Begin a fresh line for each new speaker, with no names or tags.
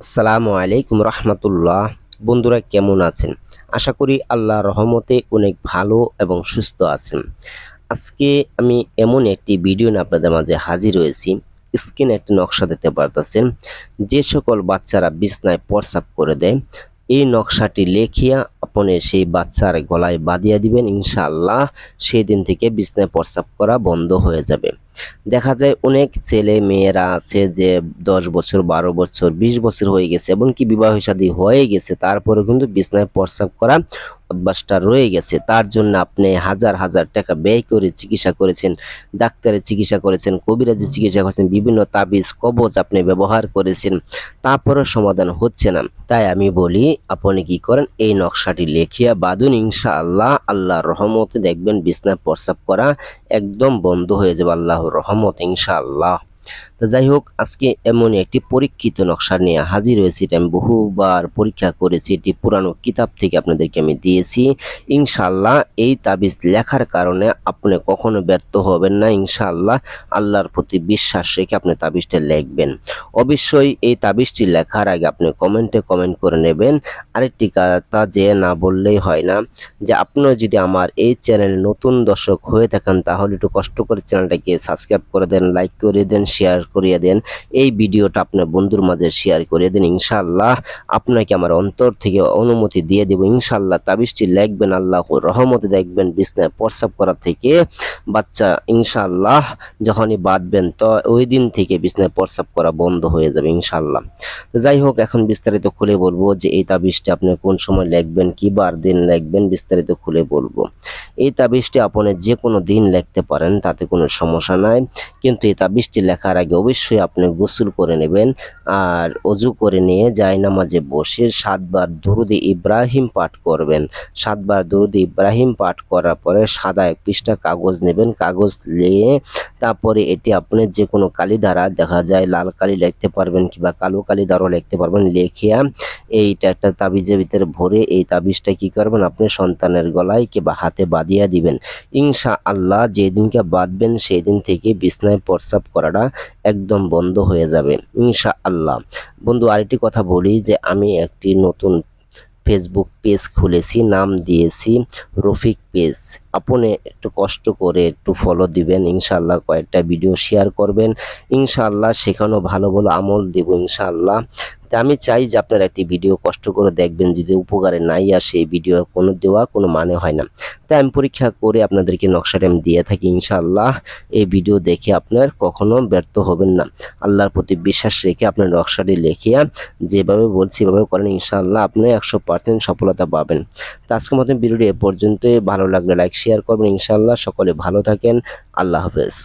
আসসালামু আলাইকুম রহমতুল্লাহ। বন্ধুরা কেমন আছেন? আশা করি আল্লাহ রহমতে অনেক ভালো এবং সুস্থ আছেন। আজকে আমি এমন একটি ভিডিও নিয়ে আপনাদের মাঝে হাজির হয়েছি। স্ক্রিনে একটি নকশা দিতে পারতেছেন। যে সকল বাচ্চারা বিছনায় প্রসাব করে দেয় এই নকশাটি লেখিয়া আপনি সেই বাচ্চার গলায় বাঁধিয়া দিবেন, ইনশাআল্লাহ সেই দিন থেকে বিছনায় প্রস্রাব করা বন্ধ হয়ে যাবে। দেখা যায় অনেক ছেলে মেয়েরা আছে যে দশ বছর, বারো বছর, বিশ বছর হয়ে গেছে, এমনকি বিবাহ সাদী হয়ে গেছে তারপরে কিন্তু বিছনায় প্রস্রাব করা অভ্যাসটা রয়ে গেছে। তার জন্য আপনি হাজার হাজার টাকা ব্যয় করে চিকিৎসা করেছেন, ডাক্তারের চিকিৎসা করেছেন কবিরাজি চিকিৎসা করেছেন, বিভিন্ন তাবিজ কবচ আপনি ব্যবহার করেছেন, তারপরেও সমাধান হচ্ছে না। তাই আমি বলি, আপনি কি করেন? এই নকশাটি লেখিয়া বাদুন ইনশা আল্লাহ আল্লাহর রহমতে দেখবেন বিছনায় প্রস্রাব করা একদম বন্ধ হয়ে যাবে, আল্লাহর রহমত, ইনশাআল্লাহ। যাই হোক, আজকে এমনই একটি পরীক্ষিত নকশা নিয়ে হাজির হয়েছি। এটা আমি বহুবার পরীক্ষা করেছি। এটি পুরানো কিতাব থেকে আপনাদেরকে আমি দিয়েছি। ইনশাল্লাহ এই তাবিজ লেখার কারণে আপনি কখনো ব্যর্থ হবেন না। ইনশাআল্লাহ আল্লাহর প্রতি বিশ্বাস রেখে আপনি তাবিজটা লিখবেন। অবশ্যই এই তাবিজটি লেখার আগে আপনি কমেন্টে কমেন্ট করে নেবেন। আরেকটি কথা যে না বললেই হয় না, যে আপনিও যদি আমার এই চ্যানেলে নতুন দর্শক হয়ে থাকেন, তাহলে একটু কষ্ট করে চ্যানেলটাকে সাবস্ক্রাইব করে দেন, লাইক করে দেন, শেয়ার করিয়ে দেন। এই ভিডিওটা আপনার বন্ধুর মাঝে শেয়ার করে দেন, ইনশাআল্লাহ আপনাকে আমার অন্তর থেকে অনুমতি দিয়ে দেব। ইনশাআল্লাহ তাবিজটি লিখবেন আল্লাহ রহমতে দেখবেন, বিছনায় প্রস্রাব করা থেকে বাচ্চা ইনশাআল্লাহ যখনই বাঁধবেন, তো ওই দিন থেকে বিছনায় প্রস্রাব করা বন্ধ হয়ে যাবে ইনশাআল্লাহ। যাই হোক, এখন বিস্তারিত খুলে বলব যে এই তাবিজটি আপনি কোন সময় লিখবেন, কি বার দিন লিখবেন, বিস্তারিত খুলে বলব। এই তাবিজটি আপনি যে কোনো দিন লিখতে পারেন, তাতে কোনো সমস্যা নাই। কিন্তু এই তাবিজটি লেখার আগে অবশ্যই আপনি গোসল করে নেবেন আর অজু করে নিয়ে যায় নামাজে বসে সাতবার দরুদ ইব্রাহিম পাঠ করবেন। সাতবার দরুদ ইব্রাহিম পাঠ করার পরে সাদা এক পৃষ্ঠা কাগজ নেবেন। কাগজ নিয়ে তারপরে এটি আপনি যে কোনো কালি দ্বারা, দেখা যায় লাল কালি লিখতে পারবেন কিংবা কালো কালি দ্বারাও লিখতে পারবেন। লেখিয়া এইটা একটা তাবিজের ভিতরে ভরে এই তাবিজটা কি করবেন? আপনি সন্তানের গলায় কিংবা হাতে বাঁধিয়া দিবেন। ইনশা আল্লাহ যেদিনকে বাঁধবেন সেই দিন থেকে বিছনায় প্রস্রাব করাটা একদম বন্ধ হয়ে যাবে ইনশা আল্লাহ বন্ধু, আরেকটি কথা বলি যে, আমি একটি নতুন ফেসবুক পেজ খুলেছি, নাম দিয়েছি রফিক পেজ আপনি একটু কষ্ট করে একটু ফলো দিবেন ইনশাল্লাহ কয়েকটা ভিডিও শেয়ার করবেন। ইনশাল্লাহ সেখানেও ভালো ভালো আমল দেব, ইনশাআল্লাহ। তা আমি চাই যে আপনারা একটি ভিডিও কষ্ট করে দেখবেন, যদি উপকারে নাই আসে এই ভিডিও কোনো দেওয়া কোনো মানে হয় না। তাই আমি পরীক্ষা করে আপনাদেরকে নকশাটা আমি দিয়ে থাকি, ইনশাআল্লাহ। এই ভিডিও দেখে আপনার কখনো ব্যর্থ হবেন না। আল্লাহর প্রতি বিশ্বাস রেখে আপনার নকশাটি লেখিয়া যেভাবে বলছি এভাবে করেন, ইনশাআল্লাহ আপনি একশো পার্সেন্ট সফলতা পাবেন। তো আজকের মতন ভিডিওটি এ পর্যন্তই। ভালো লাগলে লাইক শেয়ার করবেন, ইনশাআল্লাহ। সকলে ভালো থাকেন। আল্লাহ হাফেজ।